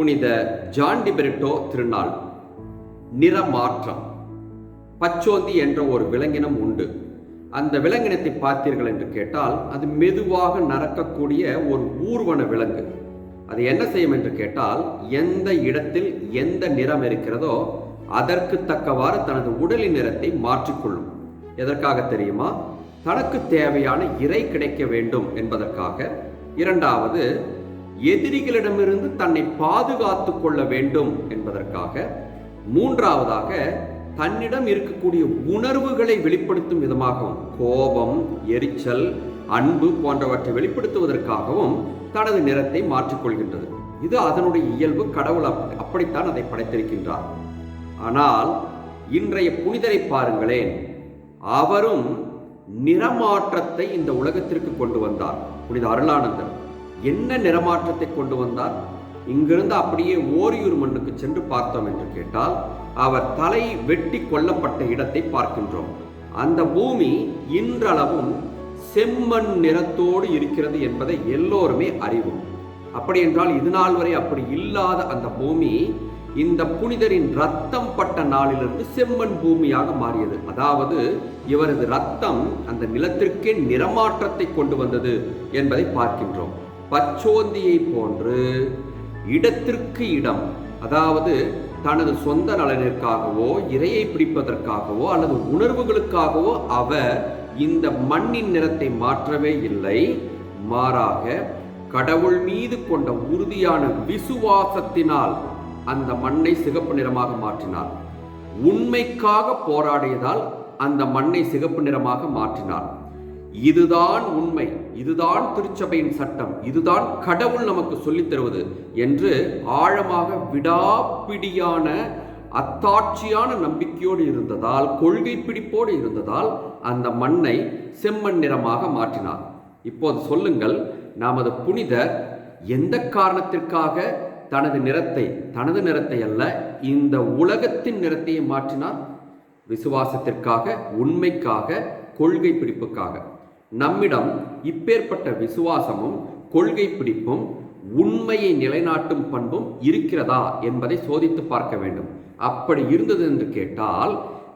புனித ஜான்டிபெரிட்டோ திருநாள். நிறமாற்றம். பச்சோந்தி என்ற ஒரு விலங்கினம் உண்டு. அந்த விலங்கினத்தை பார்த்தீர்கள் என்று கேட்டால் அது மெதுவாக நடக்கக்கூடிய ஒரு ஊர்வன விலங்கு. அது என்ன செய்யும் என்று கேட்டால் எந்த இடத்தில் எந்த நிறம் இருக்கிறதோ அதற்கு தக்கவாறு தனது உடலின் நிறத்தை மாற்றிக்கொள்ளும் எதற்காக தெரியுமா? தனக்கு தேவையான இறை கிடைக்க வேண்டும் என்பதற்காக. இரண்டாவது எதிரிகளிடமிருந்து தன்னை பாதுகாத்து கொள்ள வேண்டும் என்பதற்காக மூன்றாவதாக தன்னிடம் இருக்கக்கூடிய உணர்வுகளை வெளிப்படுத்தும் விதமாகவும் கோபம் எரிச்சல் அன்பு போன்றவற்றை வெளிப்படுத்துவதற்காகவும் தனது நிறத்தை மாற்றிக்கொள்கின்றது இது அதனுடைய இயல்பு. கடவுள் அப்படித்தான் அதை படைத்திருக்கின்றார். ஆனால் இன்றைய புனிதரை பாருங்களேன். அவரும் நிறமாற்றத்தை இந்த உலகத்திற்கு கொண்டு வந்தார். புனித அருளானந்தர். என்ன நிறமாற்றத்தை கொண்டு வந்தார்? இங்கிருந்து அப்படியே ஓரியூர் மண்ணுக்கு சென்று பார்த்தோம் என்று கேட்டால் அவர் தலை வெட்டி கொல்லப்பட்ட இடத்தை பார்க்கின்றோம். அந்த பூமி இன்றளவும் செம்மண் நிறத்தோடு இருக்கிறது என்பதை எல்லோருமே அறிவோம். அப்படி என்றால் இது நாள் வரை அப்படி இல்லாத அந்த பூமி இந்த புனிதரின் ரத்தம் பட்ட நாளிலிருந்து செம்மண் பூமியாக மாறியது. அதாவது இவரது ரத்தம் அந்த நிலத்திற்கே நிறமாற்றத்தை கொண்டு வந்தது என்பதை பார்க்கின்றோம். பச்சோந்தியை போன்று இடத்திற்கு இடம் அதாவது தனது சொந்த நலனிற்காகவோ இரையை பிடிப்பதற்காகவோ அல்லது உணர்வுகளுக்காகவோ அவர் இந்த மண்ணின் நிறத்தை மாற்றவே இல்லை. மாறாக கடவுள் மீது கொண்ட உறுதியான விசுவாசத்தினால் அந்த மண்ணை சிகப்பு நிறமாக மாற்றினார். உண்மைக்காக போராடியதால் அந்த மண்ணை சிகப்பு நிறமாக மாற்றினார். இதுதான் உண்மை இதுதான் திருச்சபையின் சட்டம் இதுதான் கடவுள் நமக்கு சொல்லித் தருவது என்று ஆழமாக விடாப்பிடியான அத்தாட்சியான நம்பிக்கையோடு இருந்ததால் கொள்கை பிடிப்போடு இருந்ததால் அந்த மண்ணை செம்மண் நிறமாக மாற்றினார். இப்போது சொல்லுங்கள் நமது புனிதர் எந்த காரணத்திற்காக தனது நிறத்தை தனது நிறத்தை அல்ல இந்த உலகத்தின் நிறத்தையே மாற்றினார்? விசுவாசத்திற்காக உண்மைக்காக கொள்கை பிடிப்புக்காக. நம்மிடம் இப்பேற்பட்ட விசுவாசமும் கொள்கை பிடிப்பும் உண்மையை நிலைநாட்டும் பண்பும் இருக்கிறதா என்பதை சோதித்து பார்க்க வேண்டும். அப்படி இருந்தது என்று கேட்டால்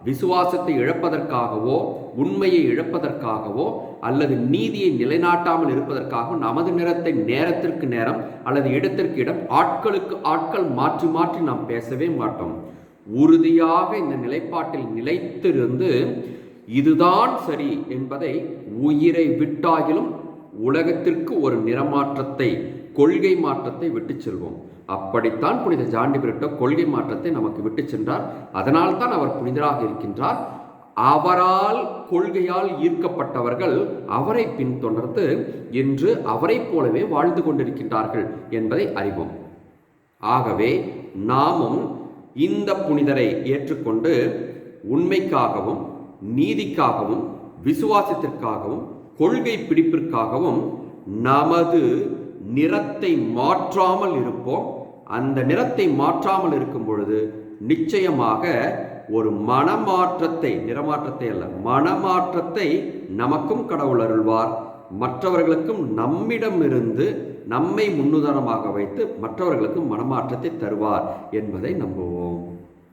விசுவாசத்தை இழப்பதற்காகவோ உண்மையை இழப்பதற்காகவோ அல்லது நீதியை நிலைநாட்டாமல் இருப்பதற்காகவோ நமது நிறத்தை நேரத்திற்கு நேரம் அல்லது இடத்திற்கு இடம் ஆட்களுக்கு ஆட்கள் மாற்றி மாற்றி நாம் பேசவே மாட்டோம். உறுதியாக இந்த நிலைப்பாட்டில் நிலைத்திருந்து இதுதான் சரி என்பதை உயிரை விட்டாகிலும் உலகத்திற்கு ஒரு நிறமாற்றத்தை கொள்கை மாற்றத்தை விட்டு செல்வோம். அப்படித்தான் புனித ஜாண்டி பிரிட்டோ கொள்கை மாற்றத்தை நமக்கு விட்டு சென்றார். அதனால் தான் அவர் புனிதராக இருக்கின்றார். அவரால் கொள்கையால் ஈர்க்கப்பட்டவர்கள் அவரை பின்தொடர்ந்து இன்று அவரைப் போலவே வாழ்ந்து கொண்டிருக்கின்றார்கள் என்பதை அறிவோம். ஆகவே நாமும் இந்த புனிதரை ஏற்றுக்கொண்டு உண்மைக்காகவும் நீதிக்காகவும் விசுவாசத்திற்காகவும் கொள்கை பிடிப்பிற்காகவும் நமது நிறத்தை மாற்றாமல் இருப்போம். அந்த நிறத்தை மாற்றாமல் இருக்கும் பொழுது நிச்சயமாக ஒரு மனமாற்றத்தை நிறமாற்றத்தை அல்ல மனமாற்றத்தை நமக்கும் கடவுள் அருள்வார். மற்றவர்களுக்கும் நம்மிடமிருந்து நம்மை முன்னுதாரணமாக வைத்து மற்றவர்களுக்கும் மனமாற்றத்தை தருவார் என்பதை நம்புவோம்.